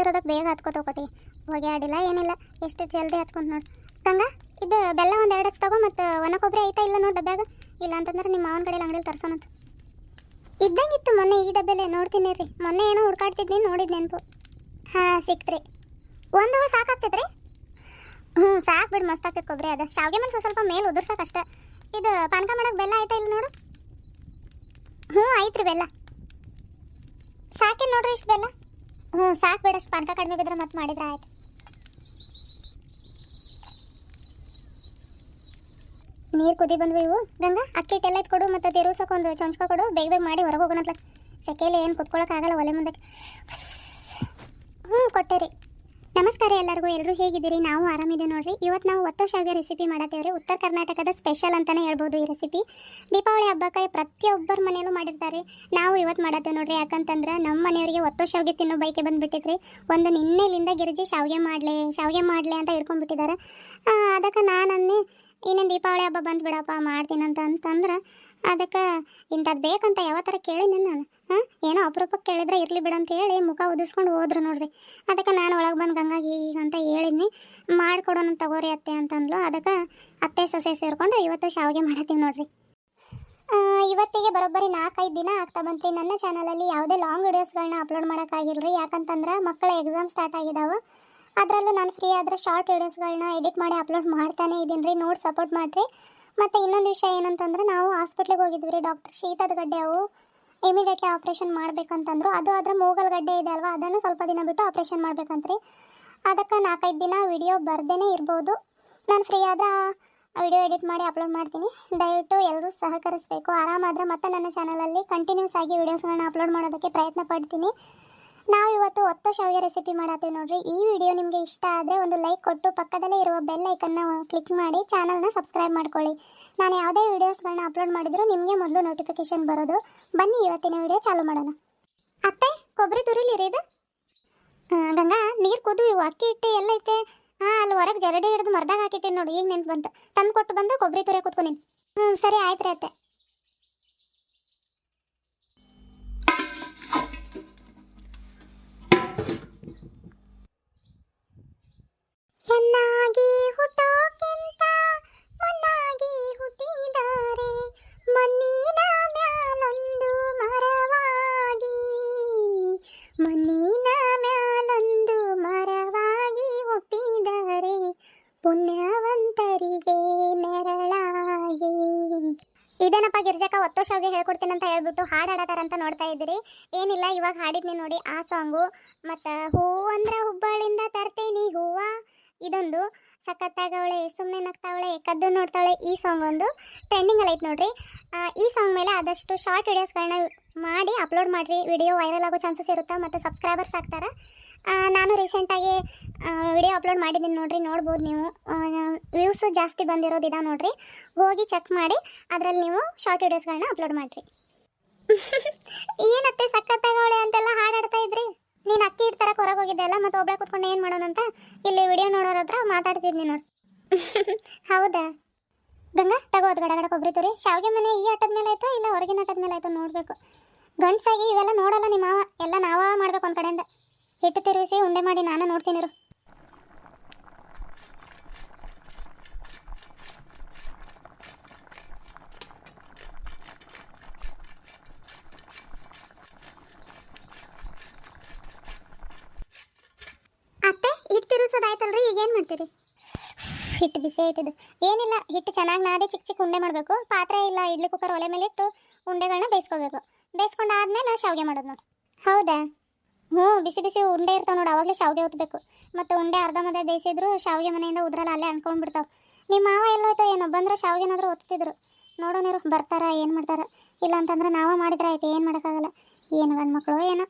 ಬಿಸಿಲಿರೋದಕ್ಕೆ ಬೇಗ ಹತ್ಕೋತ ಕೊಟ್ಟಿ ಹೊಗೆ ಆಡಿಲ್ಲ, ಏನಿಲ್ಲ, ಎಷ್ಟು ಜಲ್ದಿ ಹತ್ಕೊಂತ ನೋಡಿ. ತಂಗ, ಇದು ಬೆಲ್ಲ ಒಂದು ಎರಡು ಹಚ್ಚಿ ತಗೋ ಮತ್ತು ಒಣ ಕೊಬ್ಬರಿ ಐತಾ ಇಲ್ಲ ನೋಡಿ ಡಬ್ಯಾಗ. ಇಲ್ಲ ಅಂತಂದ್ರೆ ನಿಮ್ಮ ಮಾವನ ಕಡೆಯಲ್ಲಿ ಅಂಗಡಿಲಿ ತರ್ಸೋಣಂತ ಇದ್ದಂಗಿತ್ತು ಮೊನ್ನೆ ಈ ಡಬ್ಬೆಲೆ ನೋಡ್ತೀನಿ ರೀ. ಮೊನ್ನೆ ಏನೋ ಹುಡ್ಕಾಡ್ತಿದ್ನಿ, ನೋಡಿದ್ ನೆನಪು. ಹಾಂ, ಸಿಕ್ತ್ರಿ. ಒಂದು ಅವಳು ಸಾಕಾಗ್ತೈತ್ರಿ? ಹ್ಞೂ ಸಾಕು ಬಿಡು, ಮಸ್ತ್ ಆಗ್ತೈತೆ ಕೊಬ್ಬರಿ ಅದು. ಶಾವಿಗೆ ಮೇಲೆ ಸ್ವಲ್ಪ ಮೇಲೆ ಉದುರ್ಸಕ್ಕಷ್ಟೇ ಇದು ಪಾನಕ ಮಾಡಕ್ಕೆ ಬೆಲ್ಲ ಆಯ್ತಾ ಇಲ್ಲ ನೋಡು. ಹ್ಞೂ ಐತ್ರಿ ಬೆಲ್ಲ. ಸಾಕೇನು ನೋಡ್ರಿ ಇಷ್ಟು ಬೆಲ್ಲ? ಹ್ಞೂ, ಸಾಕು ಬೇಡ ಅಷ್ಟು ಪಾನಕ ಕಡಿಮೆ ಬಿದ್ರೆ ಮತ್ತೆ ಮಾಡಿದ್ರೆ ಆಯ್ತು. ನೀರು ಕುದಿ ಬಂದ್ವಿ ಇವು. ಗಂಗಾ, ಅಕ್ಕಿ ಟೆಲ್ಲ ಕೊಡು, ಮತ್ತು ಒಂದು ಚೊಂಚ್ಕ ಕೊಡು. ಬೇಗ ಬೇಗ ಮಾಡಿ ಹೊರಗೆ ಹೋಗೋಣತ್ಲ ಸೆಕೆಯಲ್ಲಿ ಏನು ಕುತ್ಕೊಳ್ಳೋಕ್ಕಾಗಲ್ಲ ಒಲೆ ಮುಂದಕ್ಕೆ. ಹ್ಞೂ ಕೊಟ್ಟೆ ರೀ ನಮಸ್ಕಾರ ಎಲ್ಲರಿಗೂ ಎಲ್ಲರೂ ಹೇಗಿದ್ದೀರಿ? ನಾವು ಆರಾಮಿದೆ ನೋಡ್ರಿ. ಇವತ್ತು ನಾವು ಒತ್ತೋ ಶಾವಿಗೆ ರೆಸಿಪಿ ಮಾಡತ್ತೇವ್ರಿ. ಉತ್ತರ ಕರ್ನಾಟಕದ ಸ್ಪೆಷಲ್ ಅಂತಲೇ ಹೇಳ್ಬೋದು ಈ ರೆಸಿಪಿ ದೀಪಾವಳಿ ಹಬ್ಬಕ್ಕೆ ಪ್ರತಿಯೊಬ್ಬರ ಮನೆಯಲ್ಲೂ ಮಾಡಿರ್ತಾರೆ. ನಾವು ಇವತ್ತು ಮಾಡತ್ತೇವೆ ನೋಡ್ರಿ. ಯಾಕಂತಂದ್ರೆ ನಮ್ಮ ಮನೆಯವರಿಗೆ ಒತ್ತು ಶಾವಿಗೆ ತಿನ್ನೋ ಬೈಕೆ ಬಂದುಬಿಟ್ಟಿದ್ರಿ ಒಂದು ನಿನ್ನೆಲಿಂದ ಗಿರಿಜಿ ಶಾವಿಗೆ ಮಾಡಲೆ ಶಾವಿಗೆ ಮಾಡಲೆ ಅಂತ ಹಿಡ್ಕೊಂಡ್ಬಿಟ್ಟಿದ್ದಾರೆ ಅದಕ್ಕೆ ನಾನು ಇನ್ನೇನು ದೀಪಾವಳಿ ಹಬ್ಬ ಬಂದು ಬಿಡಪ್ಪ ಮಾಡ್ತೀನಂತ ಅಂತಂದ್ರೆ ಅದಕ್ಕೆ ಇಂಥದ್ದು ಬೇಕಂತ ಯಾವ ಥರ ಕೇಳಿನಿ ನಾನು. ಹಾಂ? ಏನೋ ಅಪರೂಪಕ್ಕೆ ಕೇಳಿದ್ರೆ ಇರಲಿ ಬಿಡು ಅಂತ ಹೇಳಿ ಮುಖ ಉದಿಸ್ಕೊಂಡು ಹೋದ್ರು ನೋಡ್ರಿ. ಅದಕ್ಕೆ ನಾನು ಒಳಗೆ ಬಂದು ಗಂಗಾಗಿ ಈಗ ಅಂತ ಹೇಳಿದ್ನಿ. ಮಾಡ್ಕೊಡೋಣ ತಗೋರಿ ಅತ್ತೆ ಅಂತಂದ್ಲು. ಅದಕ್ಕೆ ಅತ್ತೆ ಸೊಸೆ ಸೇರಿಕೊಂಡು ಇವತ್ತು ಶಾವಿಗೆ ಮಾಡತ್ತೀವಿ ನೋಡ್ರಿ. ಇವತ್ತಿಗೆ ಬರೋಬ್ಬರಿ ನಾಲ್ಕೈದು ದಿನ ಆಗ್ತಾ ಬಂತು ನನ್ನ ಚಾನಲಲ್ಲಿ ಯಾವುದೇ ಲಾಂಗ್ ವೀಡಿಯೋಸ್ಗಳನ್ನ ಅಪ್ಲೋಡ್ ಮಾಡೋಕ್ಕಾಗಿಲ್ರಿ. ಯಾಕಂತಂದ್ರೆ ಮಕ್ಕಳ ಎಕ್ಸಾಮ್ ಸ್ಟಾರ್ಟ್ ಆಗಿದಾವೆ. ಅದರಲ್ಲೂ ನಾನು ಫ್ರೀ ಆದರೆ ಶಾರ್ಟ್ ವೀಡಿಯೋಸ್ಗಳನ್ನ ಎಡಿಟ್ ಮಾಡಿ ಅಪ್ಲೋಡ್ ಮಾಡ್ತಾನೆ ಇದ್ದೀನಿ ರೀ ನೋಡಿ ಸಪೋರ್ಟ್ ಮಾಡಿರಿ. ಮತ್ತು ಇನ್ನೊಂದು ವಿಷಯ ಏನಂತಂದ್ರೆ ನಾವು ಹಾಸ್ಪಿಟ್ಲಿಗೆ ಹೋಗಿದ್ವಿ ರೀ ಡಾಕ್ಟರ್ ಶೀತದ ಗಡ್ಡೆ ಅವು. ಇಮಿಡಿಯೇಟ್ಲಿ ಆಪ್ರೇಷನ್ ಮಾಡ್ಬೇಕಂತಂದ್ರು. ಅದು ಅದ್ರ ಮೂಗಲ್ ಗಡ್ಡೆ ಇದೆ ಅಲ್ವಾ? ಅದನ್ನು ಸ್ವಲ್ಪ ದಿನ ಬಿಟ್ಟು ಆಪ್ರೇಷನ್ ಮಾಡ್ಬೇಕಂತ್ರಿ ಅದಕ್ಕೆ ನಾಲ್ಕೈದು ದಿನ ವಿಡಿಯೋ ಬರ್ದೇನೆ ಇರ್ಬೋದು. ನಾನು ಫ್ರೀ ಆದ್ರೆ ವಿಡಿಯೋ ಎಡಿಟ್ ಮಾಡಿ ಅಪ್ಲೋಡ್ ಮಾಡ್ತೀನಿ. ದಯವಿಟ್ಟು ಎಲ್ಲರೂ ಸಹಕರಿಸಬೇಕು. ಆರಾಮಾದರೆ ಮತ್ತೆ ನನ್ನ ಚಾನಲಲ್ಲಿ ಕಂಟಿನ್ಯೂಸ್ ಆಗಿ ವಿಡಿಯೋಸ್ಗಳನ್ನ ಅಪ್ಲೋಡ್ ಮಾಡೋದಕ್ಕೆ ಪ್ರಯತ್ನ ಪಡ್ತೀನಿ. ನಾವು ಇವತ್ತು ಒತ್ತು ಶಾವಿಗೆ ರೆಸಿಪಿ ಮಾಡತ್ತೀವಿ ನೋಡ್ರಿ. ಈ ವಿಡಿಯೋ ನಿಮಗೆ ಇಷ್ಟ ಆದರೆ ಒಂದು ಲೈಕ್ ಕೊಟ್ಟು ಪಕ್ಕದಲ್ಲೇ ಇರುವ ಬೆಲ್ ಐಕನ್ನ ಕ್ಲಿಕ್ ಮಾಡಿ ಚಾನಲ್ನ ಸಬ್ಸ್ಕ್ರೈಬ್ ಮಾಡ್ಕೊಳ್ಳಿ. ನಾನು ಯಾವುದೇ ವಿಡಿಯೋಸ್ಗಳನ್ನ ಅಪ್ಲೋಡ್ ಮಾಡಿದ್ರು ನಿಮಗೆ ಮೊದಲು ನೋಟಿಫಿಕೇಶನ್ ಬರೋದು. ಬನ್ನಿ ಇವತ್ತಿನ ವಿಡಿಯೋ ಚಾಲು ಮಾಡೋಣ. ಅತ್ತೆ ಕೊಬ್ಬರಿ ತುರಿಲಿರಿ ಇದು? ಗಂಗಾ, ನೀರು ಕುದು ಇವು, ಅಕ್ಕಿ ಹಿಟ್ಟು ಎಲ್ಲೈತೆ ಹಾಂ ಅಲ್ಲಿ ಹೊರಗೆ ಜರಡಿ ಹಿಡಿದು ಮರ್ದಾಗ ಹಾಕಿಟ್ಟೆ ನೋಡಿ, ಈಗ ನೆನ್ಪು ಬಂತು. ತಂದು ಕೊಟ್ಟು ಬಂದು ಕೊಬ್ಬರಿ ತುರಿ ನೀನು ಹ್ಞೂ ಸರಿ ಆಯ್ತು ರೀ ಅತ್ತೆ. ಇದೇನಪ್ಪ ಗಿರ್ಜಾಕ ಒತ್ತೋ ಶೋಗೆ ಹೇಳ್ಕೊಡ್ತೀನಿ ಅಂತ ಹೇಳ್ಬಿಟ್ಟು ಹಾಡು ಹಾಡತಾರಂತ ನೋಡ್ತಾ ಇದ್ದೀರಿ. ಏನಿಲ್ಲ, ಇವಾಗ ಹಾಡಿದ್ನಿ ನೋಡಿ ಆ ಸಾಂಗು. ಮತ್ತು ಹೂ ಅಂದ್ರೆ ಹುಬ್ಬಳ್ಳಿಂದ ತರ್ತೀನಿ ಹೂವ. ಇದೊಂದು ಸಖತ್ತಾಗವಳೆ ಸುಮ್ಮನೆ ನಗ್ತಾವಳೆ, ಕದ್ದು ನೋಡ್ತಾವಳೆ ಈ ಸಾಂಗ್ ಒಂದು ಟ್ರೆಂಡಿಂಗ್ ಅಲ್ಲಿ ಐತೆ ನೋಡ್ರಿ. ಈ ಸಾಂಗ್ ಮೇಲೆ ಆದಷ್ಟು ಶಾರ್ಟ್ ವಿಡಿಯೋಸ್ಗಳನ್ನ ಮಾಡಿ ಅಪ್ಲೋಡ್ ಮಾಡಿರಿ. ವಿಡಿಯೋ ವೈರಲ್ ಆಗೋ ಚಾನ್ಸಸ್ ಇರುತ್ತೆ? ಮತ್ತು ಸಬ್ಸ್ಕ್ರೈಬರ್ಸ್ ಆಗ್ತಾರೆ? ನಾನು ರೀಸೆಂಟಾಗಿ ವಿಡಿಯೋ ಅಪ್ಲೋಡ್ ಮಾಡಿದ್ದೀನಿ ನೋಡಿರಿ, ನೋಡ್ಬೋದು ನೀವು. ವ್ಯೂಸ್ ಜಾಸ್ತಿ ಬಂದಿರೋದು ಇದಾವೆ ನೋಡ್ರಿ. ಹೋಗಿ ಚೆಕ್ ಮಾಡಿ, ಅದರಲ್ಲಿ ನೀವು ಶಾರ್ಟ್ ವಿಡಿಯೋಸ್ಗಳನ್ನ ಅಪ್ಲೋಡ್ ಮಾಡಿರಿ. ಏನತ್ತೆ ಸಕ್ಕತ್ತಾಗವಳೆ ಅಂತೆಲ್ಲ ಹಾಡಾಡ್ತಾ ಇದ್ರಿ? ನೀನು ಅಕ್ಕಿ ಇಡ್ತಾರ ಕೊರಗೆ ಹೋಗಿದ್ದೆ ಅಲ್ಲ, ಮತ್ತು ಒಬ್ಳೆ ಕೂತ್ಕೊಂಡು ಏನು ಮಾಡೋಣ ಅಂತ? ಇಲ್ಲಿ ವಿಡಿಯೋ ನೋಡೋರ ಹತ್ರ ಮಾತಾಡ್ತಿದ್ನಿ ನೋಡಿ. ಹೌದಾ? ಗಂಗಾ ತಗೋದು ಗಡಗಡ ಕೊಬ್ಬರಿ ತುರಿ. ಶಾವಿಗೆ ಮನೆ ಈ ಆಟದ ಮೇಲೆ ಆಯ್ತಾ, ಇಲ್ಲ ಹೊರಗಿನ ಆಟದ ಮೇಲೆ ಆಯ್ತು ನೋಡಬೇಕು. ಗಂಡ್ಸಾಗಿ ಇವೆಲ್ಲ ನೋಡಲ್ಲ ನಿಮ್ಮ ಮಾವ. ಎಲ್ಲ ನಾವ ಮಾಡ್ಬೇಕು ಒಂದು ಕಡೆಯಿಂದ. ಹಿಟ್ಟು ತಿರುಗಿಸಿ ಉಂಡೆ ಮಾಡಿ ನಾನು ನೋಡ್ತೀನಿ. ಅತ್ತೆ, ಹಿಟ್ಟು ತಿರುಗಿಸೋದಾಯ್ತಲ್ರಿ, ಈಗ ಏನು ಮಾಡ್ತೀರಿ? ಹಿಟ್ಟು ಬಿಸಿ ಆಯ್ತದು. ಏನಿಲ್ಲ, ಹಿಟ್ಟು ಚೆನ್ನಾಗಿ ನಾದೆ ಚಿಕ್ಕ ಚಿಕ್ಕ ಉಂಡೆ ಮಾಡಬೇಕು. ಪಾತ್ರೆ ಇಲ್ಲ, ಇಡ್ಲಿ ಕುಕ್ಕರ್ ಒಲೆ ಮೇಲೆ ಇಟ್ಟು ಉಂಡೆಗಳನ್ನ ಬೇಯಿಸ್ಕೋಬೇಕು. ಬೇಯಿಸ್ಕೊಂಡಾದ್ಮೇಲೆ ಶಾವಿಗೆ ಮಾಡೋದು ನೋಡಿ. ಹೌದಾ? ಹ್ಞೂ ಬಿಸಿ ಬಿಸಿ ಉಂಡೆ ಇರ್ತಾವೆ ನೋಡಿ, ಅವಾಗಲೇ ಶಾವಿಗೆ ಹೊತ್ಬೇಕು. ಮತ್ತು ಉಂಡೆ ಅರ್ಧ ಮಧ್ಯ ಬೇಯಿಸಿದ್ರು, ಶಾವಿಗೆ ಮನೆಯಿಂದ ಉದ್ರಲ್ಲ ಅಲ್ಲೇ ಅನ್ಕೊಂಡ್ಬಿಡ್ತಾವೆ. ನಿಮ್ಮ ಮಾವ ಎಲ್ಲೋಯ್ತೋ ಏನೋ, ಬಂದ್ರೆ ಶಾವಿಗೆನಾದ್ರೂ ಒತ್ತಿದ್ರು. ನೋಡೋಣ ಇರು ಬರ್ತಾರ, ಏನು ಮಾಡ್ತಾರ? ಇಲ್ಲ ಅಂತಂದ್ರೆ ನಾವ ಮಾಡಿದ್ರೆ ಆಯ್ತು, ಏನು ಮಾಡೋಕ್ಕಾಗಲ್ಲ. ಏನು ಗಂಡು ಮಕ್ಕಳು ಏನೋ.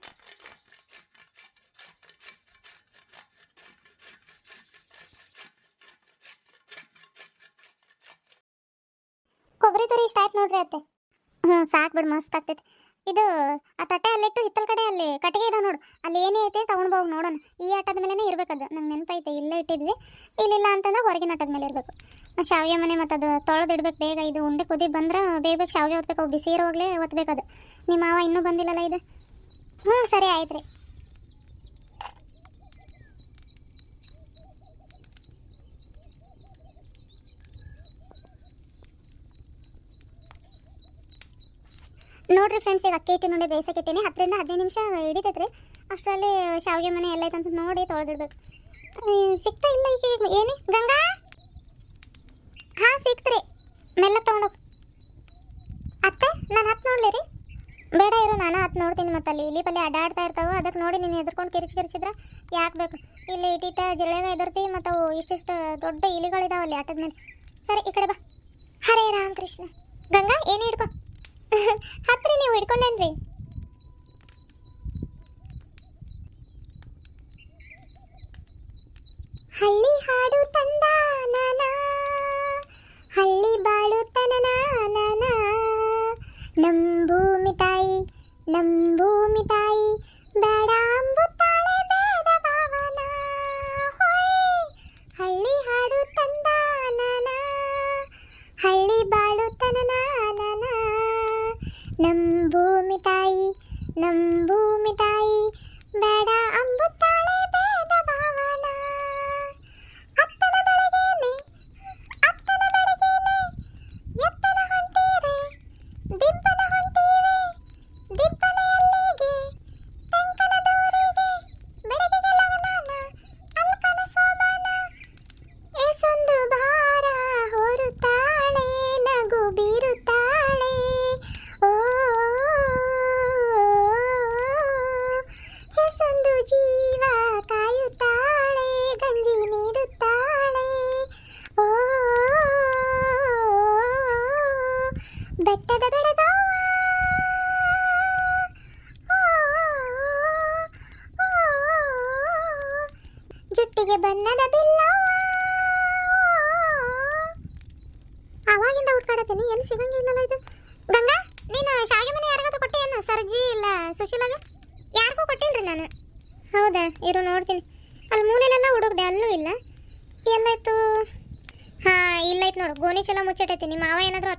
ಕೊಬ್ಬರಿ ತುರಿ ಇಷ್ಟ ಆಯ್ತು ನೋಡ್ರಿ ಅತ್ತೆ. ಹ್ಞೂ ಸಾಕು ಬಿಡು, ಮಸ್ತ್ ಆಗ್ತೈತಿ. ಇದು, ಆ ತಟ್ಟೆ ಅಲ್ಲಿಟ್ಟು ಹಿತ್ತಲ ಕಡೆ ಅಲ್ಲಿ ಕಟ್ಟಿಗೆ ಇದಾವೆ ನೋಡು. ಅಲ್ಲಿ ಏನೇ ಐತೆ ತಗೊಂಡು ಹೋಗಿ ನೋಡೋಣ. ಈ ಆಟದ ಮೇಲೇ ಇರ್ಬೇಕದು. ನಂಗೆ ನೆನಪೈತೆ, ಇಲ್ಲೇ ಇಟ್ಟಿದ್ವಿ. ಇಲ್ಲಿಲ್ಲ ಅಂತಂದ್ರೆ ಹೊರಗಿನ ಆಟದ ಮೇಲೆ ಇರಬೇಕು. ಶಾವಿಗೆ ಮನೆ ಮತ್ತು ಅದು ತೊಳೆದು ಇಡ್ಬೇಕು ಬೇಗ. ಇದು ಉಂಡೆ ಕುದಿ ಬಂದ್ರೆ ಬೇಗ ಬೇಗ ಶಾವಿಗೆ ಅವು ಬಿಸಿ ಇರೋವಾಗಲೇ ಒತ್ಬೇಕದು. ನಿಮ್ಮ ಮಾವ ಇನ್ನೂ ಬಂದಿಲ್ಲಲ್ಲ ಇದು? ಹ್ಞೂ ಸರಿ ಆಯ್ತು ರೀ ನೋಡ್ರಿ ಫ್ರೆಂಡ್ಸ್ ಈಗ ಅಕ್ಕಿ ಹಿಟ್ಟು ನೋಡಿ ಬೇಯಿಸಕ್ಕಿಟ್ಟೇನೆ ಹತ್ತರಿಂದ ಹದಿನೈದು ನಿಮಿಷ ಹಿಡಿತೈತ್ರಿ. ಅಷ್ಟರಲ್ಲಿ ಶಾವಿಗೆ ಮನೆ ಎಲ್ಲ ಐತಂತ ನೋಡಿ ತೊಳೆದಿಡ್ಬೇಕು. ಸಿಗ್ತಾ ಇಲ್ಲ ಈಗ ಏನೇ? ಗಂಗಾ? ಹಾಂ ಸಿಕ್ತ್ರಿ ಮೆಲ್ಲ ತೊಗೊಂಡೋಗಿ ಅತ್ತೆ, ನಾನು ಹತ್ತು ನೋಡ್ಲಿ ಬೇಡ ಇರು, ನಾನು ಹತ್ತು ನೋಡ್ತೀನಿ ಮತ್ತೆ ಅಲ್ಲಿ. ಇಲ್ಲಿ ಪಲ್ಲೆ ಅಡ್ಡಾಡ್ತಾ ಇರ್ತಾವೆ ಅದಕ್ಕೆ ನೋಡಿ ನೀನು ಎದ್ಕೊಂಡು ಕಿರಿಚಿ ಕಿರಿಚಿದ್ರೆ ಯಾಕೆ ಬೇಕು? ಇಲ್ಲಿ ಇಟ್ಟಿಟ್ಟ ಜಿರಳೆಗ ಎದರ್ತಿ ಮತ್ತು ಅವು ಇಷ್ಟಿಷ್ಟು ದೊಡ್ಡ ಇಲಿಗಳಿದಾವೆ ಅಲ್ಲಿ ಆಟದ ಮೇಲೆ. ಸರಿ, ಈ ಕಡೆ ಬಾ. ಹರೇ ರಾಮಕೃಷ್ಣ. ಗಂಗಾ, ಏನೇ ಹಿಡ್ಕೊ? ಹತ್ರಿ ನೀವು ಹಿಡ್ಕೊಂಡೇನ್ರಿ? ಹಳ್ಳಿ ಹಾಡು ತಂದ ಹಳ್ಳಿ ಬಾಳು ತನನ ನಾನ. ನಮ್ ಭೂಮಿ ತಾಯಿ, ನಮ್ ಭೂಮಿ ತಾಯಿ.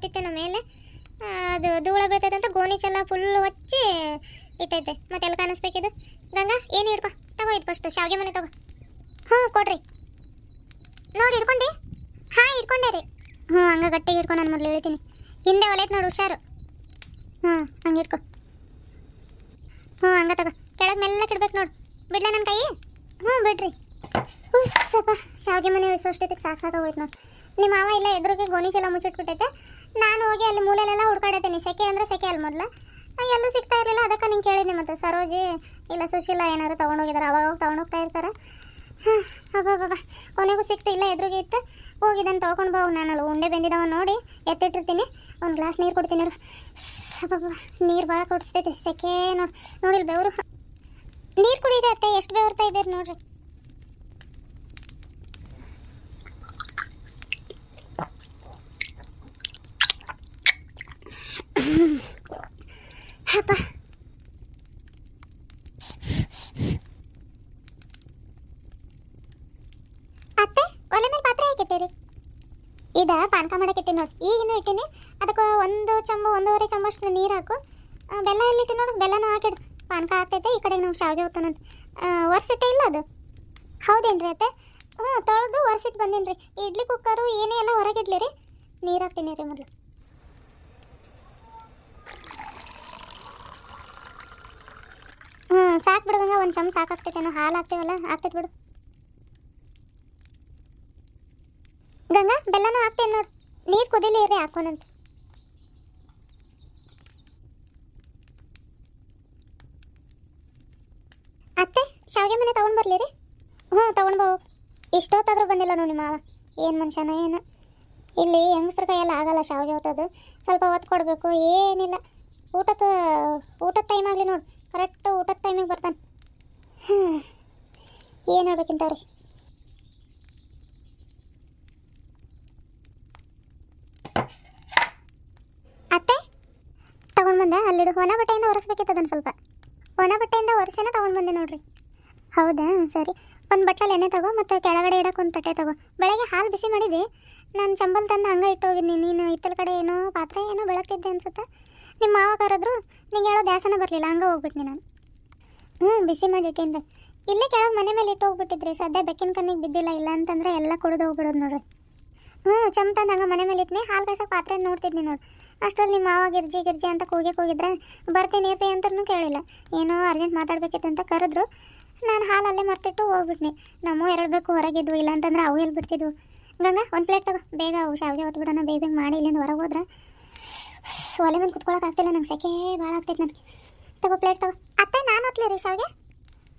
ಏನಾದರೂ ಮೇಲೆ? ಅದು ಧೂಳ ಬೀಳ್ತೈತೆ ಅಂತ ಗೋಣಿ ಚೀಲ ಫುಲ್ ಹೊಚ್ಚಿ ಇಟ್ಟೈತೆ. ಮತ್ತೆ ಎಲ್ಲಿ ಕಾಣಿಸ್ಬೇಕಿದು ಗಂಗಾ, ಏನು ಹಿಡ್ಕೊ ತಗೋ ಇದು ಫಸ್ಟ್ ಶಾವಿಗೆ ಮನೆ ತಗೋ. ಹ್ಞೂ, ಕೊಡ್ರಿ. ನೋಡಿ, ಹಿಡ್ಕೊಂಡೆ. ಹಾಂ, ಹಿಡ್ಕೊಂಡೆ ರೀ. ಹ್ಞೂ, ಹಂಗೆ ಗಟ್ಟಿಗೆ ಹಿಡ್ಕೊ, ನಾನು ಮೊದಲು ಹೇಳ್ತೀನಿ ಹಿಂದೆ ಒಲೈತೆ ನೋಡು, ಹುಷಾರು. ಹ್ಞೂ, ಹಂಗೆ ಹಿಡ್ಕೊ. ಹ್ಞೂ, ಹಂಗೆ ತಗೋ. ಕೆಳಗೆ ಮೆಲ್ಲಕ್ಕೆ ಇಡ್ಬೇಕು ನೋಡು. ಬಿಡ್ಲ ನನ್ನ ಕೈ? ಹ್ಞೂ, ಬಿಡ್ರಿ. ಉಸ್ಸಪ್ಪ, ಶಾವಿಗೆ ಮನೆ ಉಳಿಸೋಷ್ಟೊತ್ತಿಗೆ ಸಾಕು ಸಾಕಾಗೋಯ್ತು ನೋಡಿ. ನಿಮ್ಮ ಮಾವ ಇಲ್ಲ, ಎದುರಿಗೆ ಗೋಣಿ ಚೀಲ ಮುಚ್ಚಿಟ್ಬಿಟ್ಟೈತೆ. ನಾನು ಹೋಗಿ ಅಲ್ಲಿ ಮೂಲೆಲೆಲ್ಲ ಹುಡ್ಕಾಡತ್ತೀನಿ. ಸೆಕೆ ಅಂದರೆ ಸೆಕೆ ಅಲ್ಲಿ ಮೊದಲು. ಎಲ್ಲೂ ಸಿಗ್ತಾ ಇರಲಿಲ್ಲ, ಅದಕ್ಕೆ ನಿಂಗೆ ಕೇಳಿದ್ದೆ ಮತ್ತೆ. ಸರೋಜಿ ಇಲ್ಲ ಸುಶೀಲ ಏನಾದ್ರು ತೊಗೊಂಡೋಗಿದ್ದಾರೆ ಅವಾಗ ಹೋಗಿ ತೊಗೊಂಡೋಗ್ತಾ ಇರ್ತಾರೆ. ಅಬ್ಬಬ್ಬ ಕೊನೆಗೂ ಸಿಕ್ತು, ಇಲ್ಲ, ಎದುರಿಗೆ ಇತ್ತು. ಹೋಗಿದ್ದಾನೆ ತೊಳ್ಕೊಂಡು ಬಾ ನಾನು ಅಲ್ಲಿ ಉಂಡೆ ಬೆಂದಿದವ ನೋಡಿ, ಎತ್ತಿಟ್ಟಿರ್ತೀನಿ. ಒಂದು ಗ್ಲಾಸ್ ನೀರು ಕೊಡ್ತೀನಿ ಅಬ್ಬಬ್ಬ ನೀರು ಭಾಳ ಕೊಡಿಸ್ತೈತಿ ಸೆಕೆ ನೋಡಿ ನೋಡಿಲ್ ಬೆವರು? ನೀರು ಕುಡಿದ್ರೆ ಅತ್ತೆ, ಎಷ್ಟು ಬೆವರ್ತಾ ಇದ್ದೀರಿ ನೋಡ್ರಿ. ಅಪ್ಪ ಅತ್ತೆ, ಒಲೆ ಮೇಲೆ ಪಾತ್ರೆ ಹಾಕಿಟ್ಟೇರಿ. ಇದ ಪಾನಕ ಮಾಡಕ್ಕೆ ನೋಡಿ ಈಗಿನೂ ಇಟ್ಟಿನಿ. ಅದಕ್ಕೆ ಒಂದು ಚಂಬು ಒಂದೂವರೆ ಚಂಬಷ್ಟು ನೀರು ಹಾಕು. ಬೆಲ್ಲ ಎಲ್ಲಿಟ್ಟು ನೋಡು, ಬೆಲ್ಲನೂ ಹಾಕಿಡು. ಪಾನಕ ಆಗ್ತೈತೆ, ಈ ಕಡೆಗೆ ನಾವು ಶಾವಿಗೆ ಹೋಗ್ತಾನಂತ ಒರ್ಸಿಟ್ಟೆ ಇಲ್ಲ ಅದು? ಹೌದೇನ್ರಿ ಅತ್ತೆ? ಹ್ಞೂ ತೊಳೆದು ಒರೆಸಿಟ್ಟು ರೀ ಇಡ್ಲಿ ಕುಕ್ಕರು ಏನೇ ಎಲ್ಲ ಹೊರಗಿಡ್ಲಿ ರೀ ನೀರು ಹಾಕ್ತೀನಿ ರೀ ಮೊದಲು. ಹ್ಞೂ ಸಾಕು ಬಿಡ್ದಂಗೆ ಒಂದು ಚಮ್ ಸಾಕಾಗ್ತೈತೇನೋ ಹಾಲು ಹಾಕ್ತೀವಲ್ಲ ಆಗ್ತೈತೆ ಬಿಡು. ಗಂಗಾ, ಬೆಲ್ಲನೂ ಹಾಕ್ತೇನೆ ನೋಡು. ನೀರು ಕುದಿಲಿ ಇರ್ರಿ ಹಾಕೋಣಂತ ಅತ್ತೆ, ಶಾವಿಗೆ ಮನೆ ತೊಗೊಂಡು ಬರಲಿ ರೀ. ಹ್ಞೂ ತಗೊಂಡು ಬೋ ಇಷ್ಟೊತ್ತಾದರೂ ಬಂದಿಲ್ಲ ನೋಡಿ ಮಾವ. ಏನು ಮನುಷ್ಯನ ಏನು. ಇಲ್ಲಿ ಹೆಂಗಸ್ರ ಕೈಯಲ್ಲಿ ಆಗಲ್ಲ ಶಾವಿಗೆ ಹೊತ್ತದು. ಸ್ವಲ್ಪ ಹೊತ್ತು ಕೊಡಬೇಕು, ಏನಿಲ್ಲ. ಊಟದ ಊಟದ ಟೈಮ್ ಆಗಲಿ ನೋಡಿ. ಕರೆಕ್ಟ್ ಊಟದ ಟೈಮಿಗೆ ಬರ್ತಾನೆ. ಹ್ಞೂ ಏನು ಹೇಳ್ಬೇಕಿಂತವ್ರಿ ಅತ್ತೆ, ತಗೊಂಡ್ ಬಂದೆ. ಅಲ್ಲಿಡು ಒಣ ಬಟ್ಟೆಯಿಂದ ಒರೆಸ್ಬೇಕಿತ್ತು ಅದನ್ನು ಸ್ವಲ್ಪ. ಒಣ ಬಟ್ಟೆಯಿಂದ ಒರೆಸೇನ ತಗೊಂಡ್ ಬಂದೆ ನೋಡ್ರಿ. ಹೌದಾ? ಸರಿ. ಒಂದು ಬಟ್ಟಲಲ್ಲಿ ಎಣ್ಣೆ ತಗೋ ಮತ್ತು ಕೆಳಗಡೆ ಇಡಕ್ಕೆ ಒಂದು ತಟ್ಟೆ ತಗೋ. ಬೆಳಗ್ಗೆ ಹಾಲು ಬಿಸಿ ಮಾಡಿದೆ. ನಾನು ಚಂಬಲ್ ತಂದು ಹಂಗೆ ಹೋಗಿದ್ದೀನಿ ನೀನು ಹಿತ್ತಲ ಕಡೆ ಏನೋ ಪಾತ್ರೆ ಏನೋ ಬೆಳಗ್ತಿದ್ದೆ ಅನ್ಸುತ್ತೆ? ನಿಮ್ಮ ಮಾವ ಕರೆದ್ರು ನಿಂಗೆ ಹೇಳೋ ದ್ಯಾಸನ ಬರಲಿಲ್ಲ, ಹಂಗೆ ಹೋಗ್ಬಿಟ್ನಿ ನಾನು. ಹ್ಞೂ ಬಿಸಿ ಮಾಡಿಟ್ಟೇನ್ರಿ. ಇಲ್ಲೇ ಕೆಳಗೆ ಮನೆ ಮೇಲೆ ಇಟ್ಟು ಹೋಗ್ಬಿಟ್ಟಿದ್ರಿ, ಸದ್ಯ ಬೆಕ್ಕಿನ ಕಣ್ಣಿಗೆ ಬಿದ್ದಿಲ್ಲ, ಇಲ್ಲ ಅಂತಂದ್ರೆ ಎಲ್ಲ ಕುಡಿದು ಹೋಗ್ಬಿಡೋದು ನೋಡ್ರಿ. ಹ್ಞೂ ಚಮ್ ತಂದು ಹಂಗೆ ಮನೆ ಮೇಲೆ ಇಟ್ನಿ, ಹಾಲು ಕಾಯ್ಸಕ್ಕೆ ಪಾತ್ರೆ ನೋಡ್ತಿದ್ನಿ ನೋಡಿ. ಅಷ್ಟರಲ್ಲಿ ನಿಮ್ಮ ಮಾವ ಗಿರ್ಜಿ ಗಿರ್ಜಿ ಅಂತ ಕೂಗಿ ಕೂಗಿದ್ರೆ, ಬರ್ತೀನಿ ಇರ್ರಿ ಅಂತಲೂ ಕೇಳಿಲ್ಲ. ಏನೋ ಅರ್ಜೆಂಟ್ ಮಾತಾಡ್ಬೇಕಿತ್ತು ಅಂತ ಕರೆದ್ರು. ನಾನು ಹಾಲು ಅಲ್ಲೇ ಮರ್ತಿಟ್ಟು ಹೋಗ್ಬಿಟ್ನಿ. ನಮ್ಮ ಎರಡು ಬೇಕು ಹೊರಗಿದ್ವು, ಇಲ್ಲ ಅಂತಂದ್ರೆ ಅವು ಎಲ್ಲಿ ಬಿಡ್ತಿದ್ವು ಗಂಗಾ, ಒಂದು ಪ್ಲೇಟ್ ತಗೋ. ಬೇಗ ಅವು ಶಾವಿಗೆ ಹೊತ್ಬಿಡೋಣ, ಬೇಗ ಬೇಗ ಮಾಡಿ ಇಲ್ಲಿಂದ ಹೊರಗೆ ಹೋದ್ರೆ. ಒಲೆ ಮೇಲೆ ಕುತ್ಕೊಳಕ್ಕೆ ಆಗ್ತಿಲ್ಲ ನಂಗೆ ಸೆಕೆ ಭಾಳ ಆಗ್ತೈತೆ ನನಗೆ. ತಗೋ ಪ್ಲೇಟ್ ತಗೋ. ಅತ್ತೆ, ನಾನು ಹೊತ್ಲಿ ರೀ ಶಾವಿಗೆ?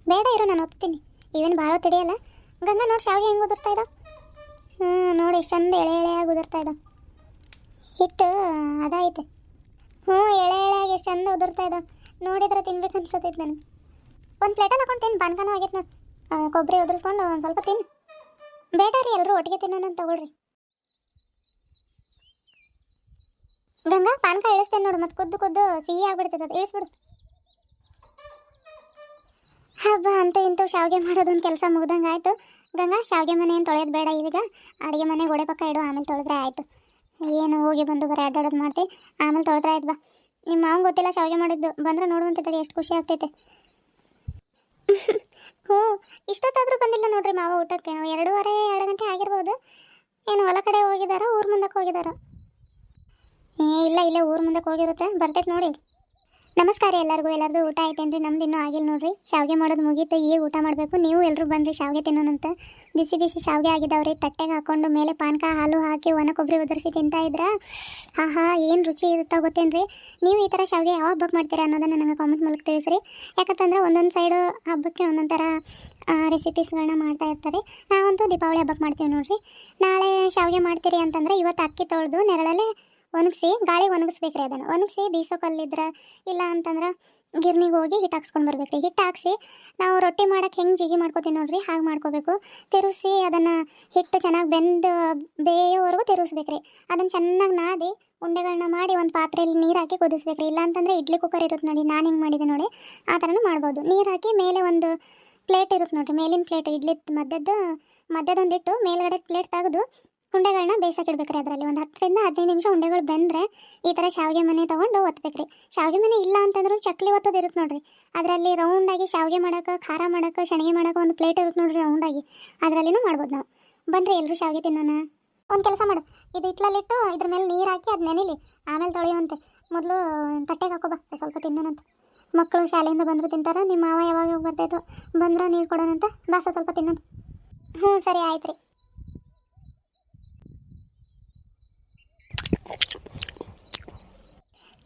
ಬೇಡ ಇರೋ, ನಾನು ಒತ್ತೀನಿ ಇವೇನು ಭಾಳ ತಿಳಿಯಲ್ಲ ಗಂಗಾ ನೋಡಿ ಶಾವಿಗೆ ಹೆಂಗೆ ಉದುರ್ತಾ ಇದ್ದಾವೆ ಹ್ಞೂ ನೋಡಿ ಚಂದ ಎಳೆ ಎಳೆಯಾಗಿ ಉದುರ್ತಾ ಇದ್ದಾವೆ ಹಿಟ್ಟು, ಅದಾಯ್ತು. ಹ್ಞೂ, ಎಳೆ ಎಳೆಯಾಗಿ ಎಷ್ಟು ಚಂದ ಉದುರ್ತಾ ಇದ್ದಾವೆ ನೋಡಿದ್ರೆ ತಿನ್ಬೇಕು ಅನ್ಸತ್ತೈತೆ ನನಗೆ. ಒಂದು ಪ್ಲೇಟಲ್ಲಿ ಹಾಕೊಂಡು ತಿನ್ನು ಪಾನ್ಕನೂ ಆಗೈತೆ ನೋಡಿ. ಕೊಬ್ಬರಿ ಉದುರಿಸ್ಕೊಂಡು ಒಂದು ಸ್ವಲ್ಪ ತಿನ್ನು ಬೇಡ ರೀ ಎಲ್ಲರೂ ಒಟ್ಟಿಗೆ ತಿನ್ನೋಣ ತಗೊಳ್ರಿ. ಗಂಗಾ ಪಾನಕ ಇಳಿಸ್ತೇನೆ ನೋಡು. ಮತ್ತೆ ಕುದ್ದು ಕುದ್ದು ಸಿಹಿ ಆಗ್ಬಿಡ್ತದೆ ಅದು. ಇಳಿಸ್ಬಿಡು. ಹಬ್ಬ ಅಂತ ಇಂಥವು ಶಾವಿಗೆ ಮಾಡೋದೊಂದು ಕೆಲಸ ಮುಗ್ದಂಗೆ ಆಯಿತು. ಗಂಗಾ, ಶಾವಿಗೆ ಮನೆ ಏನು ತೊಳೆಯೋದು ಬೇಡ ಈಗ. ಅಡುಗೆ ಮನೆ ಗೋಡೆ ಪಕ್ಕ ಇಡು, ಆಮೇಲೆ ತೊಳೆದ್ರೆ ಆಯಿತು. ಏನು ಹೋಗಿ ಬಂದು ಬರೀ ಅಡ್ಡಾಡೋದು ಮಾಡ್ತಿ. ಆಮೇಲೆ ತೊಳೆದ್ರೆ ಆಯ್ತು ಬಾ. ನಿಮ್ಮ ಮಾವಂಗೆ ಗೊತ್ತಿಲ್ಲ ಶಾವಿಗೆ ಮಾಡಿದ್ದು. ಬಂದರೆ ನೋಡುವಂತ ತಡಿ, ಎಷ್ಟು ಖುಷಿ ಆಗ್ತೈತೆ. ಹ್ಞೂ, ಇಷ್ಟೊತ್ತಾದರೂ ಬಂದಿಲ್ಲ ನೋಡ್ರಿ ಮಾವ ಊಟಕ್ಕೆ. ಎರಡೂವರೆ ಎರಡು ಗಂಟೆ ಆಗಿರ್ಬೋದು. ಏನು ಹೊಲ ಕಡೆ ಹೋಗಿದಾರ, ಊರು ಮುಂದಕ್ಕೆ ಹೋಗಿದಾರ. ಇಲ್ಲ ಇಲ್ಲ, ಊರು ಮುಂದಕ್ಕೆ ಹೋಗಿರುತ್ತೆ. ಬರ್ತೈತೆ ನೋಡಿ. ನಮಸ್ಕಾರ ಎಲ್ಲರಿಗೂ. ಎಲ್ಲರದು ಊಟ ಆಯ್ತೇನ್ರಿ? ನಮ್ದು ಇನ್ನೂ ಆಗಿಲ್ಲ ನೋಡ್ರಿ. ಶಾವಿಗೆ ಮಾಡೋದು ಮುಗೀತು. ಈಗ ಊಟ ಮಾಡಬೇಕು. ನೀವು ಎಲ್ಲರೂ ಬಂದ್ರಿ ಶಾವಿಗೆ ತಿನ್ನೋಣಂತ. ಬಿಸಿ ಬಿಸಿ ಶಾವಿಗೆ ಆಗಿದಾವ್ರಿ. ತಟ್ಟೆಗೆ ಹಾಕೊಂಡು ಮೇಲೆ ಪಾನಕ, ಹಾಲು ಹಾಕಿ ಒಣ ಕೊಬ್ಬರಿ ಉದುರಿಸಿ ತಿಂತಾ ಇದ್ರ? ಹಾ ಏನು ರುಚಿ ಇರುತ್ತಾ ಗೊತ್ತೇನ್ರಿ? ನೀವು ಈ ಥರ ಶಾವಿಗೆ ಯಾವ ಹಬ್ಬಕ್ಕೆ ಮಾಡ್ತೀರಾ ಅನ್ನೋದನ್ನು ನನಗೆ ಕಾಮೆಂಟ್ ಮೂಲಕ ತಿಳಿಸ್ರಿ. ಯಾಕಂತಂದ್ರೆ ಒಂದೊಂದು ಸೈಡು ಹಬ್ಬಕ್ಕೆ ಒಂದೊಂದು ಥರ ರೆಸಿಪೀಸ್ಗಳನ್ನ ಮಾಡ್ತಾ ಇರ್ತಾರೆ. ನಾವಂತೂ ದೀಪಾವಳಿ ಹಬ್ಬಕ್ಕೆ ಮಾಡ್ತೀವಿ ನೋಡ್ರಿ. ನಾಳೆ ಶಾವಿಗೆ ಮಾಡ್ತೀರಿ ಅಂತಂದ್ರೆ ಇವತ್ತು ಅಕ್ಕಿ ತೊಳೆದು ನೆರಳಲ್ಲೇ ಒಣಗಿಸಿ, ಗಾಳಿ ಒಣಗಿಸ್ಬೇಕ್ರಿ ಅದನ್ನು. ಒಣಗಿಸಿ, ಬೀಸೋ ಕಲ್ಲಿದ್ರೆ ಇಲ್ಲ ಅಂತಂದ್ರೆ ಗಿರ್ನಿಗೆ ಹೋಗಿ ಹಿಟ್ಟು ಹಾಕ್ಸ್ಕೊಂಡು ಬರ್ಬೇಕ್ರಿ. ಹಿಟ್ಟು ಹಾಕ್ಸಿ ನಾವು ರೊಟ್ಟಿ ಮಾಡಕ್ಕೆ ಹೆಂಗೆ ಜಿಗಿ ಮಾಡ್ಕೋತೀವಿ ನೋಡ್ರಿ, ಹಾಗೆ ಮಾಡ್ಕೋಬೇಕು. ತಿರುಸಿ ಅದನ್ನು ಹಿಟ್ಟು ಚೆನ್ನಾಗಿ ಬೆಂದು ಬೇಯೋವರೆಗೂ ತಿರುಗಿಸ್ಬೇಕ್ರಿ. ಅದನ್ನು ಚೆನ್ನಾಗಿ ನಾದಿ ಉಂಡೆಗಳನ್ನ ಮಾಡಿ ಒಂದು ಪಾತ್ರೆಯಲ್ಲಿ ನೀರು ಹಾಕಿ ಕುದಿಸ್ಬೇಕ್ರಿ. ಇಲ್ಲ ಅಂತಂದ್ರೆ ಇಡ್ಲಿ ಕುಕ್ಕರ್ ಇರುತ್ತೆ ನೋಡಿ, ನಾನು ಹಿಂಗೆ ಮಾಡಿದೆ ನೋಡಿ, ಆ ಥರನೂ ಮಾಡ್ಬೋದು. ನೀರು ಹಾಕಿ ಮೇಲೆ ಒಂದು ಪ್ಲೇಟ್ ಇರುತ್ತೆ ನೋಡಿರಿ, ಮೇಲಿನ ಪ್ಲೇಟ್ ಇಡ್ಲಿ ಮಧ್ಯದ ಮಧ್ಯದೊಂದಿಟ್ಟು ಮೇಲ್ಗಡೆ ಪ್ಲೇಟ್ ತೆಗೆದು ಉಂಡೆಗಳನ್ನ ಬೇಯಿಸಾಕಿಡ್ಬೇಕ್ರಿ ಅದರಲ್ಲಿ. ಒಂದು ಹತ್ತರಿಂದ ಹದಿನೈದು ನಿಮಿಷ ಉಂಡೆಗಳು ಬೆಂದರೆ ಈ ಥರ ಶಾವಿಗೆ ಮನೆ ತೊಗೊಂಡು ಒತ್ಬೇಕ್ರಿ. ಶಾವಿಗೆ ಮನೆ ಇಲ್ಲ ಅಂತಂದ್ರೂ ಚಕ್ಲಿ ಒತ್ತೋದು ಇರುತ್ತೆ ನೋಡ್ರಿ. ಅದರಲ್ಲಿ ರೌಂಡಾಗಿ ಶಾವಿಗೆ ಮಾಡೋಕೆ, ಖಾರ ಮಾಡೋಕೆ, ಶಣಿಗೆ ಮಾಡೋಕೆ ಒಂದು ಪ್ಲೇಟ್ ಇರುತ್ತೆ ನೋಡ್ರಿ ರೌಂಡಾಗಿ ಅದರಲ್ಲಿನೂ ಮಾಡ್ಬೋದು ನಾವು. ಬನ್ರಿ ಎಲ್ಲರೂ ಶಾವಿಗೆ ತಿನ್ನೋಣ. ಒಂದು ಕೆಲಸ ಮಾಡು. ಇದು ಇಟ್ಲಲ್ಲಿಟ್ಟು ಇದ್ರ ಮೇಲೆ ನೀರು ಹಾಕಿ ಅದು ನೆನಿಲಿ. ಆಮೇಲೆ ತೊಳೆಯುವಂತೆ. ಮೊದಲು ತಟ್ಟೆಗೆ ಹಾಕೋ ಬಾ. ಸ್ವಲ್ಪ ತಿನ್ನೋಣಂತ. ಮಕ್ಕಳು ಶಾಲೆಯಿಂದ ಬಂದರೂ ತಿಂತಾರ. ನಿಮ್ಮ ಮಾವ ಯಾವಾಗ ಬರ್ತೈತೋ ಬಂದ್ರೆ ನೀರು ಕೊಡೋಣಂತ. ಬಾಸ ಸ್ವಲ್ಪ ತಿನ್ನೋಣ. ಹ್ಞೂ ಸರಿ ಆಯ್ತು ರೀ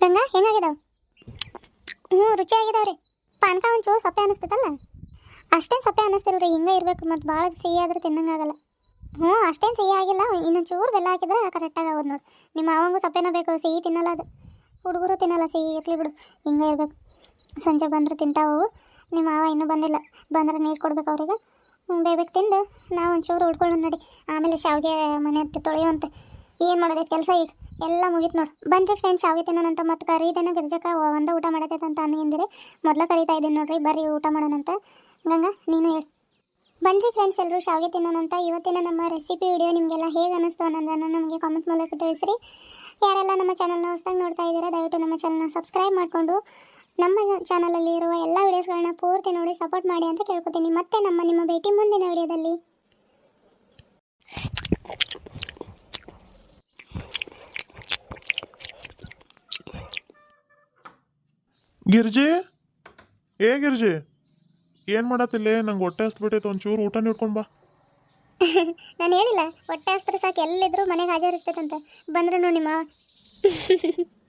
ಗಂಗಾ ಹೆಂಗಾಗಿದಾವ ಹ್ಞೂ ರುಚಿಯಾಗಿದಾವ್ರಿ ಪಾನಕ ಒಂಚೂರು ಸಪ್ಪೆ ಅನಿಸ್ತದಲ್ಲ? ಅಷ್ಟೇನು ಸಪ್ಪೆ ಅನಿಸ್ತಿಲ್ಲ ರೀ ಹಿಂಗೆ ಇರಬೇಕು ಮತ್ತು ಭಾಳ ಸಿಹಿ ಆದ್ರೆ ತಿನ್ನಂಗಾಗಲ್ಲ ಹ್ಞೂ, ಅಷ್ಟೇನು ಸಿಹಿ ಆಗಿಲ್ಲ ಇನ್ನೊಂದು ಚೂರು ಬೆಲ್ಲ ಹಾಕಿದ್ರೆ ಕರೆಕ್ಟಾಗಿ ಆಗೋದು ನೋಡಿ. ನಿಮ್ಮ ಅವಂಗೂ ಸಪ್ಪೆನ ಬೇಕು, ಸಿಹಿ ತಿನ್ನಲ್ಲ ಅದು. ಹುಡುಗರು ತಿನ್ನಲ್ಲ, ಸಿಹಿ ಇರಲಿ ಬಿಡು, ಹಿಂಗೆ ಇರಬೇಕು. ಸಂಜೆ ಬಂದರೆ ತಿಂತಾವು ನಿಮ್ಮ ಮಾವ ಇನ್ನೂ ಬಂದಿಲ್ಲ, ಬಂದರೆ ನೀರು ಕೊಡ್ಬೇಕು ಅವ್ರಿಗೆ. ಬೇಬೇಕು ತಿಂದು, ನಾವು ಒಂಚೂರು ಉಡ್ಕೊಳ್ಳೋಣ ನಡಿ. ಆಮೇಲೆ ಶಾವಿಗೆ ಮನೆ ಹತ್ತಿ ತೊಳೆಯುವಂತೆ. ಏನು ಮಾಡೋದೈತೆ ಕೆಲಸ ಈಗ? ಎಲ್ಲ ಮುಗೀತು ನೋಡಿ. ಬನ್ರಿ ಫ್ರೆಂಡ್ಸ್ ಶಾವಿಗೆ ತಿನ್ನೋಣಂತ ಮತ್ತು ಕರೀದೇನ ಗಿರ್ಜಕ ಒಂದ ಊಟ ಮಾಡತೈತೆ ಅಂತ ಅಂದಿಂದಿರಿ ಮೊದಲ ಕರೀತಾ ಇದ್ದೀನಿ ನೋಡ್ರಿ, ಬರ್ರಿ ಊಟ ಮಾಡೋಣಂತ ಗಂಗಾ, ನೀನು ಹೇಳಿ. ಬನ್ರಿ ಫ್ರೆಂಡ್ಸ್ ಎಲ್ಲರೂ ಶಾವಿಗೆ ತಿನ್ನೋಣಂತ ಇವತ್ತಿನ ನಮ್ಮ ರೆಸಿಪಿ ವಿಡಿಯೋ ನಿಮಗೆಲ್ಲ ಹೇಗೆ ಅನ್ನಿಸ್ತು ಅನ್ನೋದನ್ನು ನಮಗೆ ಕಾಮೆಂಟ್ ಮೂಲಕ ತಿಳಿಸ್ರಿ. ಯಾರೆಲ್ಲ ನಮ್ಮ ಚಾನಲ್ನ ಹೊಸದಾಗಿ ನೋಡ್ತಾ ಇದ್ದೀರಾ, ದಯವಿಟ್ಟು ನಮ್ಮ ಚಾನಲ್ನ ಸಬ್ಸ್ಕ್ರೈಬ್ ಮಾಡಿಕೊಂಡು ನಮ್ಮ ಚಾನಲಲ್ಲಿ ಇರುವ ಎಲ್ಲ ವಿಡಿಯೋಸ್ಗಳನ್ನ ಪೂರ್ತಿ ನೋಡಿ ಸಪೋರ್ಟ್ ಮಾಡಿ ಅಂತ ಕೇಳ್ಕೊತೀನಿ. ಮತ್ತೆ ನಮ್ಮ, ನಿಮ್ಮ ಭೇಟಿ ಮುಂದಿನ ವಿಡಿಯೋದಲ್ಲಿ ಗಿರ್ಜಿ? ಏ ಗಿರ್ಜಿ? ಏನು ಮಾಡತ್ತಿಲ್ಲೇ ನಂಗೆ ಹೊಟ್ಟೆ ಹಸ್ಬಿಟ್ಟೈತೆ ಒಂಚೂರು ಊಟ ನೀಡ್ಕೊಂಡ್ ಬಾ. ನಾನು ಹೇಳಿಲ್ಲ, ಹೊಟ್ಟೆ ಹಸ್ತ್ರ ಸಾಕು, ಎಲ್ಲಿದ್ರು ಮನೆಗೆ ಹಾಜರಿರ್ತೈತಂತ ಬಂದ್ರು ನಿಮ್ಮ